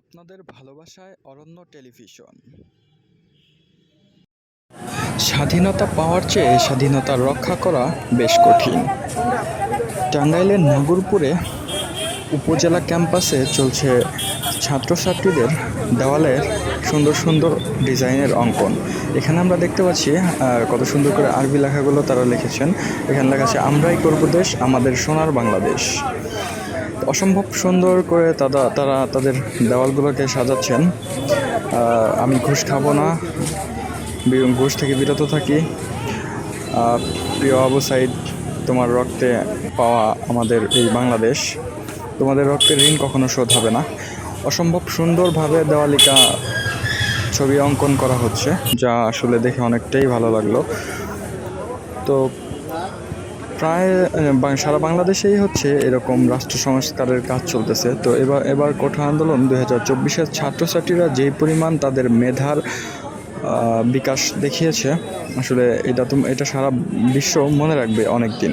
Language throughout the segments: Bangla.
আপনাদের ভালোবাসায় অরণ্য টেলিভিশন। স্বাধীনতা পাওয়ার চেয়ে স্বাধীনতা রক্ষা করা বেশ কঠিন। টাঙ্গাইলের নাগরপুরে উপজেলা ক্যাম্পাসে চলছে ছাত্রছাত্রীদের দেওয়ালের সুন্দর সুন্দর ডিজাইনের অঙ্কন। এখানে আমরা দেখতে পাচ্ছি কত সুন্দর করে আরবি লেখাগুলো তারা লিখেছেন। এখানে লেখা আছে, আমরাই করব দেশ, আমাদের সোনার বাংলাদেশ। অসম্ভব সুন্দর করে তারা তারা তাদের দেওয়ালগুলোকে সাজাচ্ছেন। আমি ঘুষ খাব না। ঘুষ থেকে বিরত থাকি। প্রিয় আবু সাইদ, তোমার রক্তে পাওয়া আমাদের এই বাংলাদেশ। তোমাদের রক্তের ঋণ কখনো শোধ হবে না। অসম্ভব সুন্দরভাবে দেওয়ালিকা ছবি অঙ্কন করা হচ্ছে, যা আসলে দেখে অনেকটাই ভালো লাগল। তো প্রায় সারা বাংলাদেশেই হচ্ছে এরকম রাষ্ট্র সংস্কারের কাজ চলতেছে। তো এবার এবার কোঠা আন্দোলন দুই হাজার চব্বিশের ছাত্রছাত্রীরা যেই পরিমাণ তাদের মেধার বিকাশ দেখিয়েছে, আসলে এটা তো, এটা সারা বিশ্ব মনে রাখবে অনেক দিন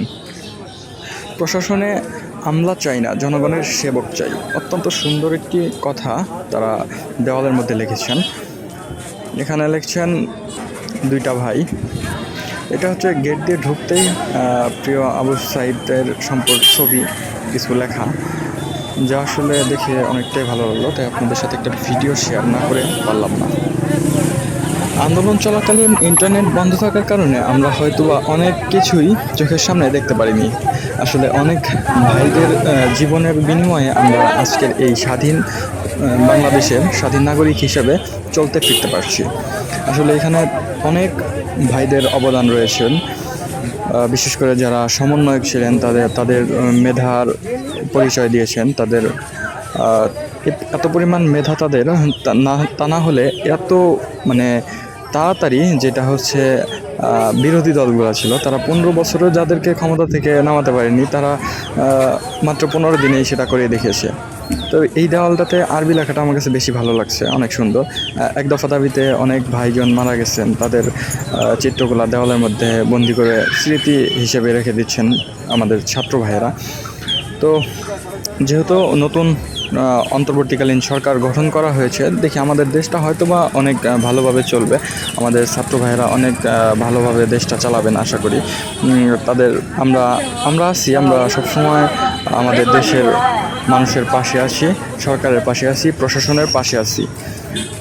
প্রশাসনে আমলা চাই না, জনগণের সেবক চাই। অত্যন্ত সুন্দর একটি কথা তারা দেওয়ালের মধ্যে লিখেছেন। এখানে লিখছেন, দুইটা ভাই এটা হচ্ছে গেট দিয়ে ঢুকতেই প্রিয় আবু সাইদের সম্পর্ক ছবি, কিছু লেখা, যা আসলে দেখে অনেকটাই ভালো লাগল, তাই আপনাদের সাথে একটা ভিডিও শেয়ার না করে পারলাম না। আন্দোলন চলাকালীন ইন্টারনেট বন্ধ থাকার কারণে আমরা হয়তোবা অনেক কিছুই চোখের সামনে দেখতে পারিনি। আসলে অনেক ভাইদের জীবনের বিনিময়ে আমরা আজকের এই স্বাধীন বাংলাদেশের স্বাধীন নাগরিক হিসেবে চলতে ফিরতে পারছি। আসলে এখানে অনেক ভাইদের অবদান রয়েছেন বিশেষ করে যারা সমন্বয়ক ছিলেন, তাদের তাদের মেধার পরিচয় দিয়েছেন, তাদের এত- পরিমাণ মেধা তাদের না, তা না হলে এত মানে তাড়াতাড়ি যেটা হচ্ছে বিরোধী দলগুলো ছিল, তারা পনেরো বছরেও যাদেরকে ক্ষমতা থেকে নামাতে পারেনি, তারা মাত্র পনেরো দিনেই সেটা করে দেখিয়েছে। তো এই দেওয়ালটাতে আরবি লেখাটা আমার কাছে বেশি ভালো লাগছে, অনেক সুন্দর। এক দফা দাবিতে অনেক ভাইজন মারা গেছেন, তাদের চিত্রকলা দেওয়ালের মধ্যে বন্দি করে স্মৃতি হিসেবে রেখে দিচ্ছেন আমাদের ছাত্র ভাইয়েরা। তো যেহেতু নতুন অন্তর্বর্তীকালীন সরকার গঠন করা হয়েছে, দেখি আমাদের দেশটা হয়তোবা অনেক ভালোভাবে চলবে। আমাদের ছাত্র ভাইয়েরা অনেক ভালোভাবে দেশটা চালাবেন আশা করি। তাদের আমরা আমরা আছি, আমরা সবসময় আমাদের দেশের মানুষের পাশে আছি, সরকারের পাশে আছি, প্রশাসনের পাশে আছি।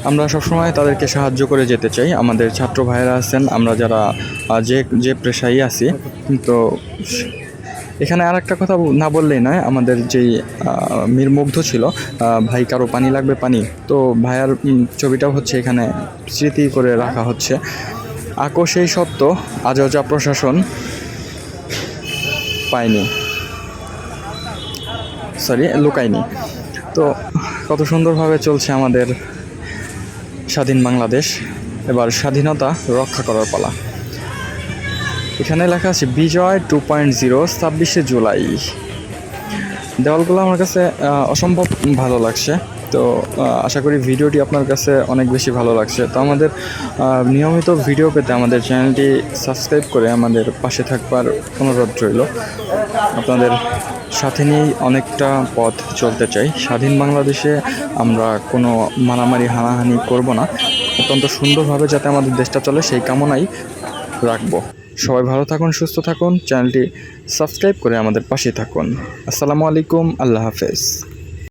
আমরা সবসময় তাদেরকে সাহায্য করে যেতে চাই। আমাদের ছাত্র ভাইয়েরা আছেন, আমরা যারা যে যে পেশায় আছি, তো এখানে আর একটা কথা না বললেই নয় আমাদের যেই আহ, মীর মুগ্ধ ছিল ভাই কারও পানি লাগবে পানি। তো ভাইয়ার ছবিটাও হচ্ছে এখানে স্মৃতি করে রাখা হচ্ছে। আকো সেই সত্য আজও যা প্রশাসন পায়নি। সরি লুকায়নি। তো কত সুন্দরভাবে চলছে আমাদের স্বাধীন বাংলাদেশ। এবার স্বাধীনতা রক্ষা করার পালা। এখানে লেখা আছে, বিজয় টু পয়েন্ট জিরো, ছাব্বিশে জুলাই। দেওয়ালগুলো আমার কাছে অসম্ভব ভালো লাগছে। তো আশা করি ভিডিওটি আপনার কাছে অনেক বেশি ভালো লাগছে। তো আমাদের নিয়মিত ভিডিও পেতে আমাদের চ্যানেলটি সাবস্ক্রাইব করে আমাদের পাশে থাকবার অনুরোধ রইল। আপনাদের সাথে নিয়েই অনেকটা পথ চলতে চাই। স্বাধীন বাংলাদেশে আমরা কোনো মারামারি, হানাহানি করব না। অত্যন্ত সুন্দরভাবে যাতে আমাদের দেশটা চলে, সেই কামনাই রাখব। সবাই ভালো থাকুন, সুস্থ থাকুন। চ্যানেলটি সাবস্ক্রাইব করে আমাদের পাশে থাকুন। আসসালামু আলাইকুম, আল্লাহ হাফেজ।